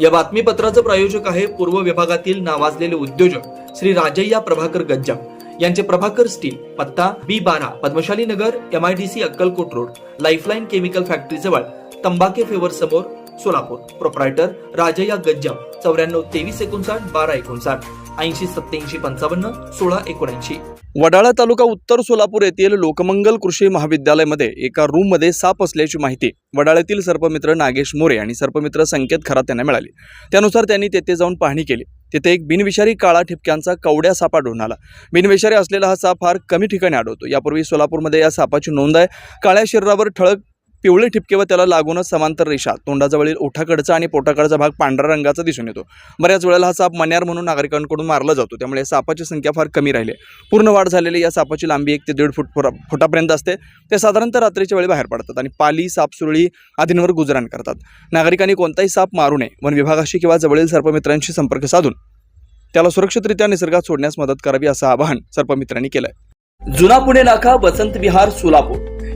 या बातमीपत्राचं प्रायोजक आहे पूर्व विभागातील नावाजलेले उद्योजक श्री राजय्या प्रभाकर गज्जा यांचे प्रभाकर स्टील पत्ता बी बारा Padmashali Nagar M I D C Akkalkot road lifeline chemical factory जवळ तंबाके फेवर समोर सोलापूर. प्रोप्रायटर राजय्या गज्जम चौऱ्याण्णव तेवीस एकोणसाठ बारा एकोणसाठ ऐंशी सत्याऐंशी पंचावन्न सोळा एकोणऐंशी. वडाळा तालुका उत्तर सोलापूर येथील लोकमंगल कृषी महाविद्यालयामध्ये एका रूममध्ये साप असल्याची माहिती वडाळ्यातील सर्पमित्र नागेश मोरे आणि सर्पमित्र संकेत खरात यांना मिळाली. त्यानुसार त्यांनी तेथे जाऊन पाहणी केली. तिथे एक बिनविषारी काळा ठिपक्यांचा कवड्या साप आढळून आला. बिनविषारी असलेला हा साप फार कमी ठिकाणी आढळतो. यापूर्वी सोलापूरमध्ये या सापाची नोंद आहे. काळ्या शरीरावर ठळक पिवळे ठिपके व त्याला लागूनच समांतर रेषा तोंडाजवळील ओठाकडचा आणि पोटाकडचा भाग पांढऱ्या रंगाचा दिसून येतो. बऱ्याच वेळेला हा साप मन्यार म्हणून नागरिकांकडून मारला जातो त्यामुळे सापाची संख्या फार कमी राहिली पूर्ण वाढ झालेली या सापाची लांबी एक ते दीड फूट फुरा- फुटापर्यंत असते. ते साधारणतः रात्रीच्या वेळी बाहेर पडतात आणि पाली सापसुरळी आदींवर गुजराण करतात. नागरिकांनी कोणताही साप मारू नये वन विभागाशी किंवा जवळील सर्पमित्रांशी संपर्क साधून. त्याला सुरक्षितरित्या निसर्गात सोडण्यास मदत करावी असं आवाहन सर्पमित्रांनी केलंय. जुना पुणे नाका वसंत विहार सोलापूर.